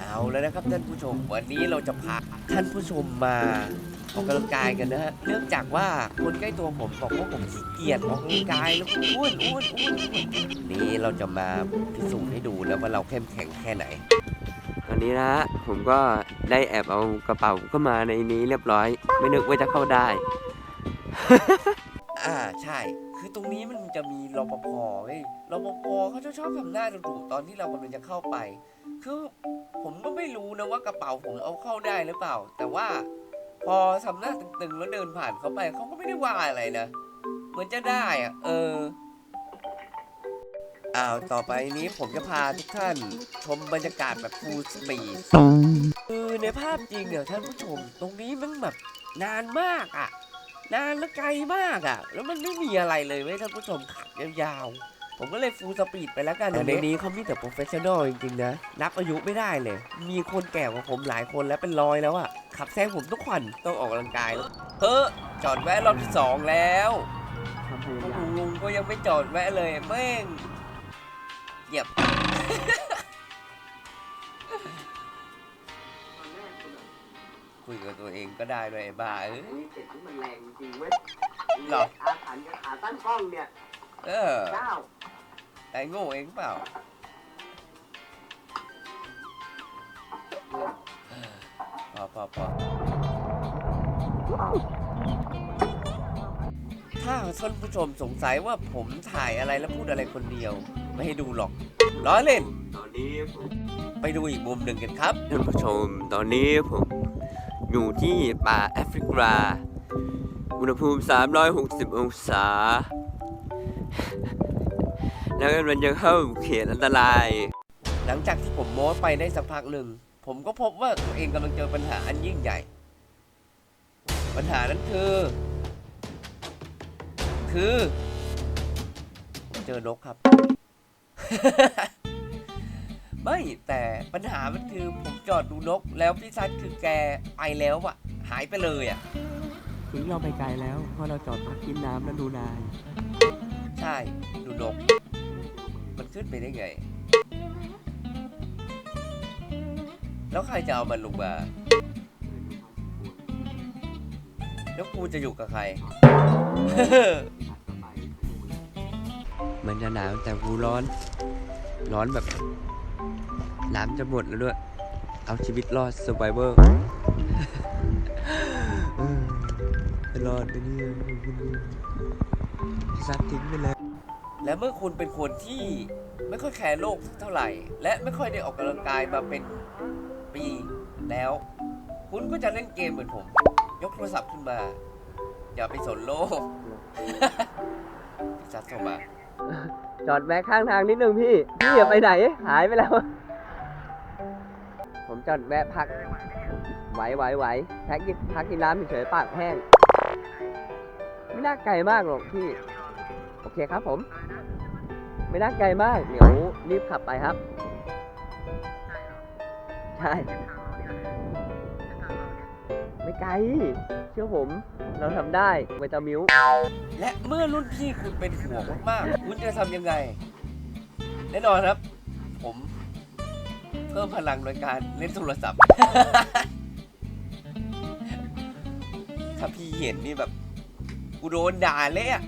เอาแล้วนะครับท่านผู้ชมวันนี้เราจะพาท่านผู้ชมมาออกกำลังกายกันนะฮะเนื่องจากว่าคนใกล้ตัวผมบอกว่าผมขี้เกียจออกกำลังกายแล้วอ้วนอ้วนอ้วนอ้วนนี้เราจะมาพิสูจน์ให้ดูแล้วว่าเราเข้มแข็งแค่ไหนตอนนี้นะฮะผมก็ได้แอบเอากระเป๋าเข้ามาในนี้เรียบร้อย ไม่นึกว่าจะเข้าได้ อ่าใช่ คือตรงนี้มันจะมีรปภเว้ยรปภเขาจะชอบทำหน้าดุๆตอนที่เรากำลังจะเข้าไป คือผมก็ไม่รู้นะว่ากระเป๋าผมเอาเข้าได้หรือเปล่า แต่ว่าพอทำหน้าตึงๆแล้วเดินผ่านเขาไปเขาก็ไม่ได้ว่าอะไรนะ เหมือนจะได้อะเอออ้าวต่อไปนี้ผมจะพาทุกท่านชมบรรยากาศแบบฟูลสปีดคือในภาพจริงเนี่ยท่านผู้ชม ตรงนี้มันแบบนานมากอะ่ะ นานและไกลมากอะ่ะ แล้วมันไม่มีอะไรเลยเว้ยท่านผู้ชมขับยาวๆ ผมก็เลยฟูลสปีดไปแล้วกันแต่ในนี้เขามีแต่โปรเฟชชั่นอลจริงๆนะ นับอายุไม่ได้เลย มีคนแก่กว่าผมหลายคนแล้วเป็นร้อยแล้วอะ่ะขับแซงผมทุกวันต้องออกกำลังกายแล้วเฮ้อจอดแวะรอบที่สองแล้วลุงลุงก็ยังไม่จอดแวะเลยแม่งเหยียบคุยกับตัวเองก็ได้ด้วยไอ้บ้าเอ้ยเจ็ดที่มันแรงจริงเว้ยหรออาถรรพ์กับขาตั้งกล้องเนี่ย เออเจ้า แต่โง่เองเปล่า พอพอพอถ้าท่านผู้ชมสงสัยว่าผมถ่ายอะไรแล้วพูดอะไรคนเดียว ไม่ให้ดูหรอกล้อเล่น ตอนนี้ผมไปดูอีกมุมหนึ่งกันครับ ท่านผู้ชมตอนนี้ผมอยู่ที่ป่าแอฟริกา อุณหภูมิ 360 องศา แล้วมันจะเข้าเขตอันตราย หลังจากที่ผมโม้ไปได้สักพักหนึ่ง ผมก็พบว่าตัวเองกำลังเจอปัญหาอันยิ่งใหญ่ ปัญหานั้นคือ คือผมเจอนกครับ ไม่แต่ปัญหามันคือผมจอดดูนก แล้วพี่ซัดคือแกไปแล้วอะหายไปเลยอะทิ้งเราไปไกลแล้วเพราะเราจอดพักกินน้ำแล้วดูนาย ใช่ ดูนกมัน ขึ้นไปได้ไง แล้วใครจะเอามันลงมา แล้วกูจะอยู่กับใคร มันจะหนาวแต่กูร้อน ร้อนแบบน้ำจะหมดแล้วด้วย เอาชีวิตรอด survivor เออจะรอดไปเนี่ยพี่ซัดทิ้งไปเลย และเมื่อคุณเป็นคนที่ไม่ค่อยแคร์โลกเท่าไหร่ และไม่ค่อยได้ออกกำลังกายมาเป็นปีแล้ว คุณก็จะเล่นเกมเหมือนผม ยกโทรศัพท์ขึ้นมา อย่าไปสนโลกพี่ซัดเข้ามาจอดแวะข้างทางนิดนึงพี่ พี่อย่าไปไหน หายไปแล้ว ผมจอดแวะพัก ไหวไหวไหวแพ็กกินพักกินน้ำเฉยปากแห้ง ไม่น่าไกลมากหรอกพี่ โอเคครับผม ไม่น่าไกลมาก เดี๋ยวรีบขับไปครับ ใช่ ไม่ไกล เชื่อผม เราทำได้เวตามิวและเมื่อรุ่นพี่คุณเป็นห่วงมากๆ คุณจะทำยังไง แน่นอนครับ ผม เพิ่มพลังโดยการเล่นโทรศัพท์ ถ้าพี่เห็นนี่แบบ กูโดนด่าเลยอะ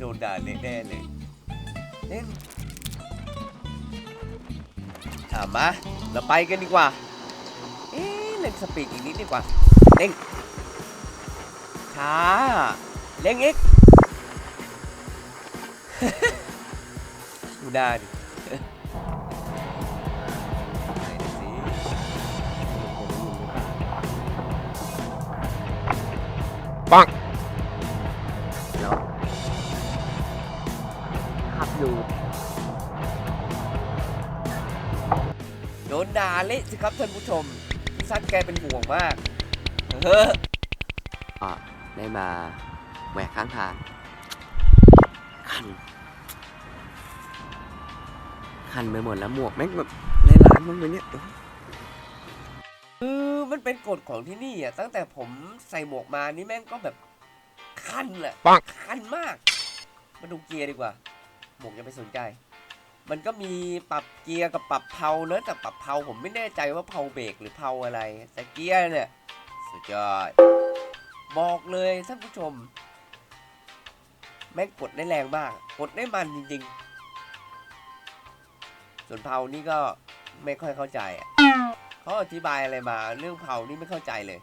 โดนด่าแน่เลยเอ๊ะถามมาเราไปกันดีกว่า เอ๊ะเล่นสปีดอีกนิดดีกว่าเร่งช้าเร่งอีก ดูหน้าดิ อยู่ โดนด่าเละสิครับท่านผู้ชมพี่ซัดแกเป็นห่วงมากเอออะได้มาแหวกข้างทางคันคันไปหมดแล้วหมวกแม่งแบบในร้านมันเป็นเนี่ยคือมันเป็นกฎของที่นี่อะตั้งแต่ผมใส่หมวกมานี่แม่งก็แบบคันแหละปังคันมาก มาดูเกียร์ดีกว่า หมวกย่าไปสนใจ มันก็มีปรับเกียร์กับปรับเพลาเนอะแต่ปรับเพลาผมไม่แน่ใจว่าเพลาเบรกหรือเพลาอะไรแต่เกียร์เนี่ยสุดยอดบอกเลยท่านผู้ชม แม่งกดได้แรงมาก กดได้มันจริงๆ ส่วนเพลานี่ก็ไม่ค่อยเข้าใจเขาอธิบายอะไรมาเรื่องเพลานี่ไม่เข้าใจเลย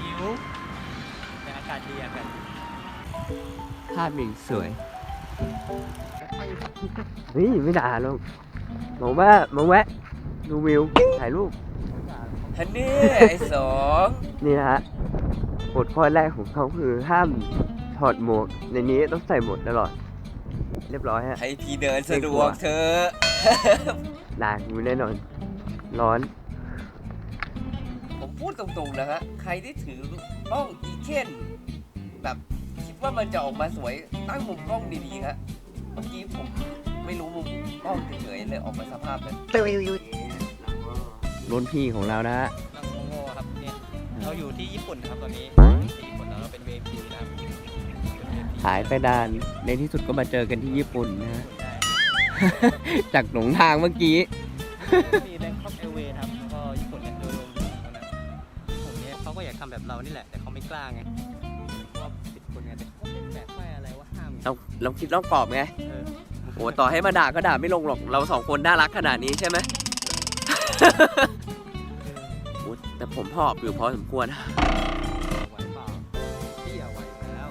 หิวแต่อากาศดีอากาศดีาพอย่างสวยเฮ้ยไม่ด่าหรอกบอกว่ามาแวะดูวิวถ่ายรูปฮันนี่ไอ้สองนี่นะฮะกฎข้อแรกของเขาคือห้ามถอดหมวก ในนี้ต้องใส่หมวกตลอด เรียบร้อยฮะให้พี่เดินสะดวกเธอะด่ากูแน่นอน ร้อน ผมพูดตรงๆนะฮะ ใครที่ถือกล้องอีเคนแบบคิด ว่ามันจะออกมาสวยตั้งมุมกล้องดีๆฮะเมื่อกี้ผมไม่รู้มุมกล้องเฉยๆเลยออกมาสภาพแบบรุ่นพี่ของเรานะฮะนั่งโง่ๆครับเนี่ยเราอยู่ที่ญี่ปุ่นนะครับตอนนี้ที่ญี่ปุ่นแล้วเราเป็น VIP นะครับเป็น VIP หายไปดานในที่สุดก็มาเจอกันที่ญี่ปุ่นนะฮะได้จากหลงทางเมื่อกี้ มีแบงคอกแอร์เวย์ครับแล้วก็ญี่ปุ่นเนี่ยโดยรวมอยู่ตรงนั้นญี่ปุ่นเนี่ยเขาก็อยากทำแบบเรานี่แหละแต่เขาไม่กล้าไง เราเราคิดรอบกรอบไงเออโอ้ต่อให้มาด่าก็ด่าไม่ลงหรอก เราสองคนน่ารักขนาดนี้ใช่ไหมโอ้แต่ผมหอบอยู่พอสมควรไหวเปล่าพี่อะไหวแล้ว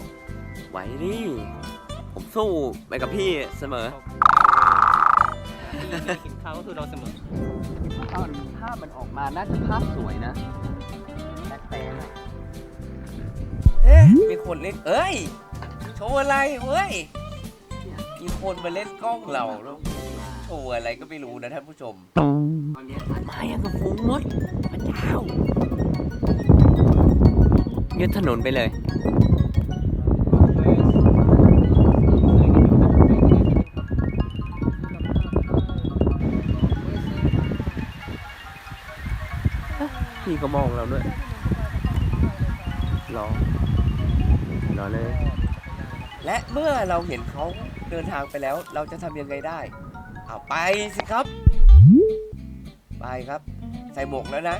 ไหวนี่ผมสู้ไปกับพี่เสมอพี่ไม่กินข้าวก็คือเราเสมอตอนภาพมันออกมาน่าจะภาพสวยนะแปลกๆอะเอ๊ะมีคนเล่นเอ้ย โชว์อะไรเว้ยมีคนมาเล่นกล้องเราแล้วโชว์อะไรก็ไม่รู้นะท่านผู้ชมมาอย่างกับฟูงมดพระเจ้ายึดถนนไปเลยพี่ก็มองเราด้วยรอรอเลย และเมื่อเราเห็นเขาเดินทางไปแล้ว เราจะทำยังไงได้เอาไปสิครับ ไปครับ ใส่หมวกแล้วนะ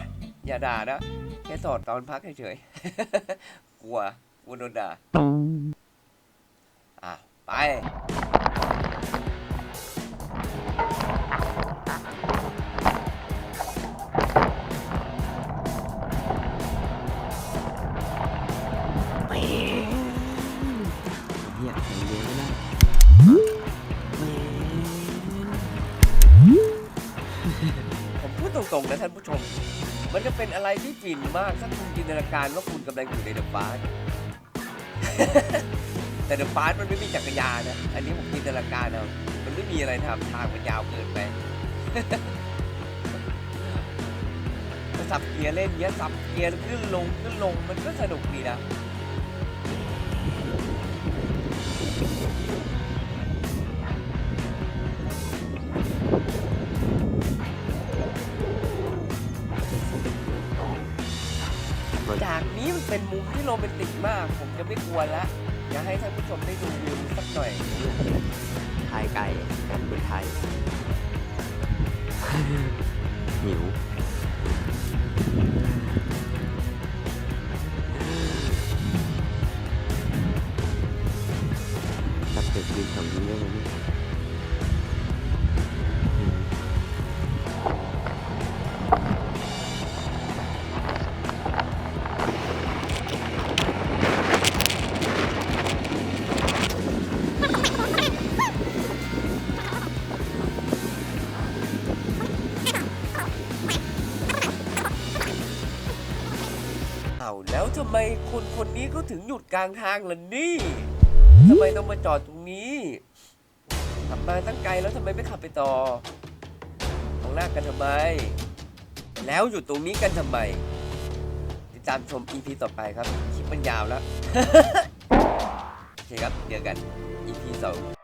อย่าด่านะแค่สอดตอนพักเฉยๆกลัวกลัวโดนด่าอะไป อะไรที่ฟินมากถ้าคุณจินตนาการว่าคุณกำลังอยู่ในเดอะฟาสแต่เดอะฟาสมันไม่มีจักรยานนะ อันนี้ผมจินตนาการเอามันไม่มีอะไรทำทางมันยาวเกินไปจะสับเกียร์เล่นเนี้ยสับเกียร์ขึ้นลงขึ้นลงมันก็สนุกดีนะ เป็นมุมที่โรแมนติกมาก ผมจะไม่กลัวละอยากให้ท่านผู้ชมได้ดูวิวสักหน่อยไทยไก่กันเป็นไทยหิว คนนี้เขาถึงหยุดกลางทางล่ะนี่ทำไมต้องมาจอดตรงนี้ขับมาตั้งไกลแล้วทำไมไม่ขับไปต่อมองหน้ากันทำไม แล้วอยู่ตรงนี้กันทำไม ติดตามชม EP ต่อไปครับ คลิปมันยาวแล้ว โอเคครับเจอกัน EP 2